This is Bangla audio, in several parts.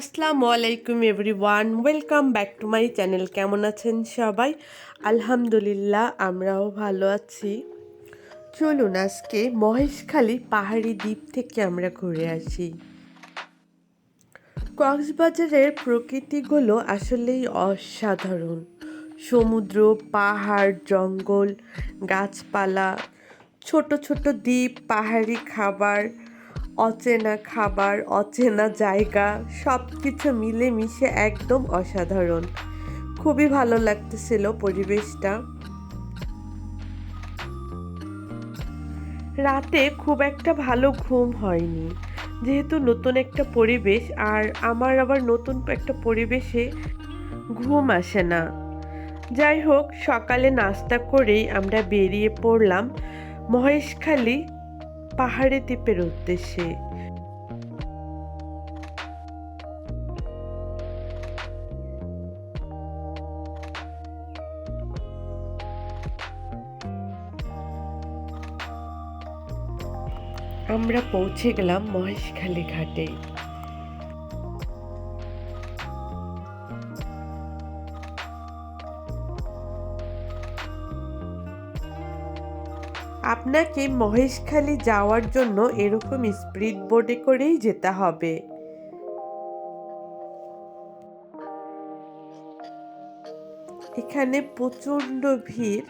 আসসালামু আলাইকুম everyone. Welcome back to my channel. কেমন আছেন সবাই? আলহামদুলিল্লাহ, আমরাও ভালো আছি। চলুন আজকে মহেশখালী পাহাড়ি দ্বীপ থেকে আমরা ঘুরে আসি। কক্সবাজারের প্রকৃতিগুলো আসলেই অসাধারণ। সমুদ্র, পাহাড়, জঙ্গল, গাছপালা, ছোট ছোট দ্বীপ, পাহাড়ি খাবার অচেনা খাবার, অচেনা জায়গা সব কিছু মিলেমিশে একদম অসাধারণ। খুবই ভালো লাগতেছিল পরিবেশটা। রাতে খুব একটা ভালো ঘুম হয়নি। যেহেতু নতুন একটা পরিবেশ, আর আমার আবার নতুন একটা পরিবেশে ঘুম আসে না। যাই হোক, সকালে নাস্তা করেই আমরা বেরিয়ে পড়লাম মহেশখালী পাহাড়ি দ্বীপের উদ্দেশ্যে। আমরা পৌঁছে গেলাম মহেশখালী ঘাটে। আপনাকে মহেশখালী যাওয়ার জন্য এরকম স্পিড বোর্ডে করেই যেতে হবে। এখানে প্রচণ্ড ভিড়।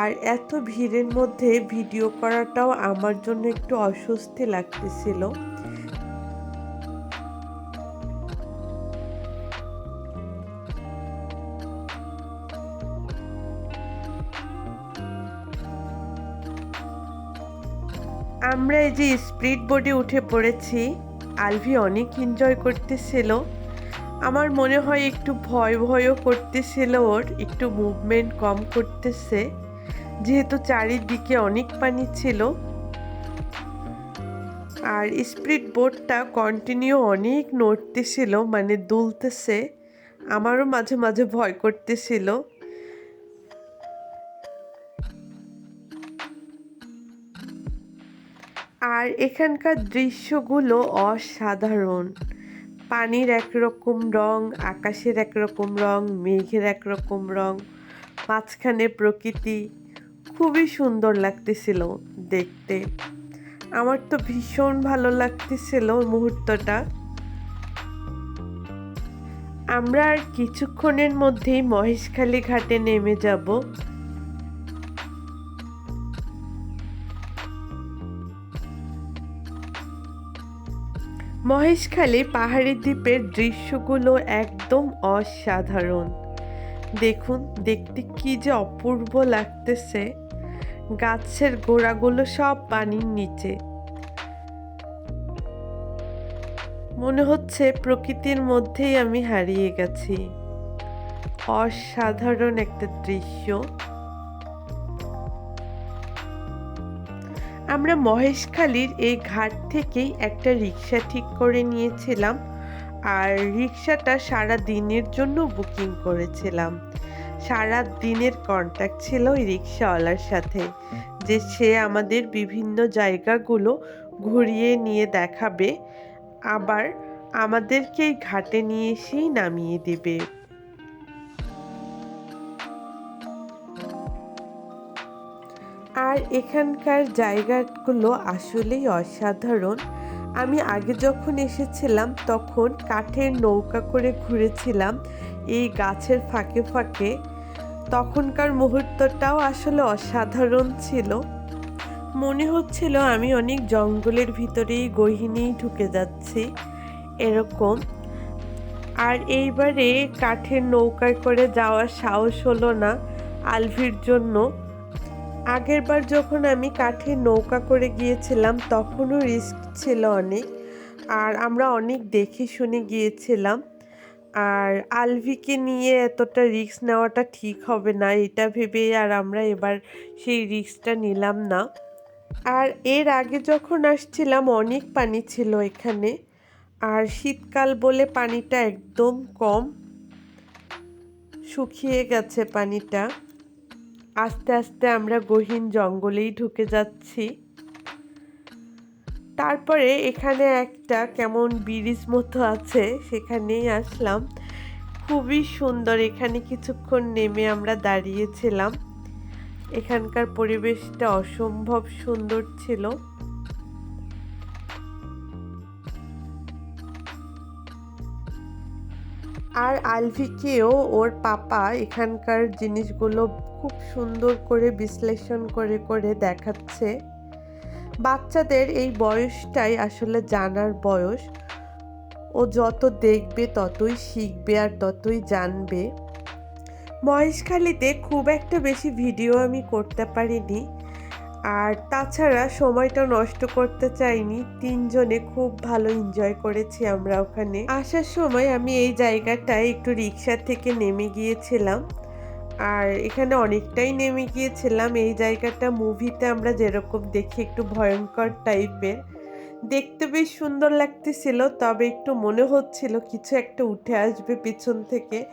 আর এত ভিড়ের মধ্যে ভিডিও করাটাও আমার জন্য একটু অস্বস্তি লাগতেছিল। আমরা এই যে স্পিড বোর্ডে উঠে পড়েছি, আলভি অনেক এনজয় করতেছিল। আমার মনে হয় একটু ভয় ভয়ও করতেছিল ওর, একটু মুভমেন্ট কম করতেছে। যেহেতু চারিদিকে অনেক পানি ছিল। আর স্পিড বোটটা কন্টিনিউ অনেক নড়তেছিল মানে দুলতেছে। আমারও মাঝে মাঝে ভয় করতেছিল। আর এখানকার দৃশ্যগুলো অসাধারণ। পানির একরকম রং, আকাশের একরকম রং, মেঘের একরকম রং, মাঝখানে প্রকৃতি। খুবই সুন্দর লাগতেছিল দেখতে। আমার তো ভীষণ ভালো লাগতেছিল মুহূর্তটা। আমরা আর কিছুক্ষণের মধ্যেই মহেশখালী ঘাটে নেমে যাব। মহেশখালী পাহাড়ি দ্বীপের দৃশ্যগুলো একদম অসাধারণ। দেখুন, দেখতে কি যে অপূর্ব লাগতেছে। গাছের গোড়াগুলো সব পানির নিচে। মনে হচ্ছে প্রকৃতির মধ্যেই আমি হারিয়ে গেছি। অসাধারণ একটা দৃশ্য। আমরা মহেশখালীর এই ঘাট থেকেই একটা রিক্সা ঠিক করে নিয়েছিলাম আর রিক্সাটা সারা দিনের জন্য বুকিং করেছিলাম। সারা দিনের কন্ট্যাক্ট ছিল ওই রিক্সাওয়ালার সাথে যে সে আমাদের বিভিন্ন জায়গাগুলো ঘুরিয়ে নিয়ে দেখাবে, আবার আমাদেরকে ঘাটে নিয়ে এসেই নামিয়ে দেবে। আর এখানকার জায়গাগুলো আসলেই অসাধারণ। আমি আগে যখন এসেছিলাম, তখন কাঠের নৌকা করে ঘুরেছিলাম এই গাছের ফাঁকে ফাঁকে। তখনকার মুহূর্তটাও আসলে অসাধারণ ছিল। মনে হচ্ছিল আমি অনেক জঙ্গলের ভিতরেই গহিনেই ঢুকে যাচ্ছি, এরকম। আর এইবারে কাঠের নৌকায় করে যাওয়ার সাহস হলো না আলভির জন্য। আগেরবার যখন আমি কাঠের নৌকা করে গিয়েছিলাম, তখনও রিস্ক ছিল অনেক। আর আমরা অনেক দেখে শুনে গিয়েছিলাম। আর আলভিকে নিয়ে এতটা রিস্ক নেওয়াটা ঠিক হবে না, এটা ভেবে আর আমরা এবার সেই রিস্কটা নিলাম না। আর এর আগে যখন আসছিলাম, অনেক পানি ছিল এখানে। আর শীতকাল বলে পানিটা একদম কম। শুকিয়ে গেছে পানিটা। আস্তে আস্তে আমরা গহীন জঙ্গলেই ঢুকে যাচ্ছি। তারপরে এখানে একটা কেমন ব্রিজ মতো আছে, সেখানেই আসলাম। খুবই সুন্দর, এখানে কিছুক্ষণ নেমে আমরা দাঁড়িয়েছিলাম। এখানকার পরিবেশটা অসম্ভব সুন্দর ছিল। আর আলভিকেও ওর পাপা এখানকার জিনিসগুলো খুব সুন্দর করে বিশ্লেষণ করে করে দেখাচ্ছে। বাচ্চাদের এই বয়সটাই আসলে জানার বয়স। ও যত দেখবে ততই শিখবে আর ততই জানবে। মহেশখালীতে খুব একটা বেশি ভিডিও আমি করতে পারিনি। আর তাছাড়া সময়টা নষ্ট করতে চাইনি। তিনজনে খুব ভালো এনজয় করেছি আমরা ওখানে। আসার সময় আমি এই জায়গাটায় একটু রিক্সা থেকে নেমে গিয়েছিলাম। আর এখানে অনেকটাই নেমে গিয়েছিলাম। এই জায়গাটা মুভিতে আমরা যেরকম দেখি একটু ভয়ঙ্কর টাইপের দেখতে বেশ সুন্দর লাগতেছিল, তবে একটু মনে হচ্ছিল কিছু একটা উঠে আসবে পিছন থেকে।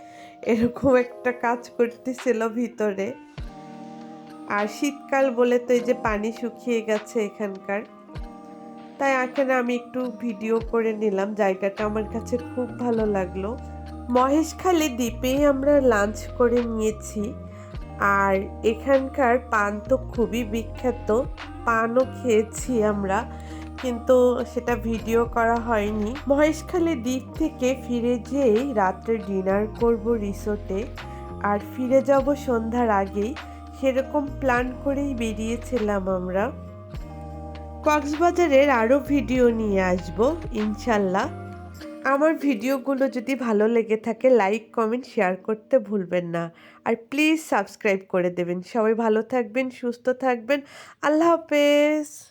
এরকম একটা কাজ করতেছিল ভিতরে। আর শীতকাল বলে তো এই যে পানি শুকিয়ে গেছে এখানকার। তাই এখানে আমি একটু ভিডিও করে নিলাম। জায়গাটা আমার কাছে খুব ভালো লাগল। মহেশখালী দ্বীপেই আমরা লাঞ্চ করে নিয়েছি। আর এখানকার পান তো খুবই বিখ্যাত। পানও খেয়েছি আমরা, কিন্তু সেটা ভিডিও করা হয়নি। মহেশখালী দ্বীপ থেকে ফিরে যেয়েই রাত্রে ডিনার করব রিসোর্টে। আর ফিরে যাব সন্ধ্যার আগেই। সেরকম প্ল্যান করেই বেরিয়েছিলাম আমরা। কক্সবাজারের আরও ভিডিও নিয়ে আসব, ইনশাল্লাহ। আমার ভিডিওগুলো যদি ভালো লেগে থাকে লাইক কমেন্ট শেয়ার করতে ভুলবেন না। আর প্লিজ সাবস্ক্রাইব করে দেবেন। সবাই ভালো থাকবেন, সুস্থ থাকবেন। আল্লাহ হাফেজ।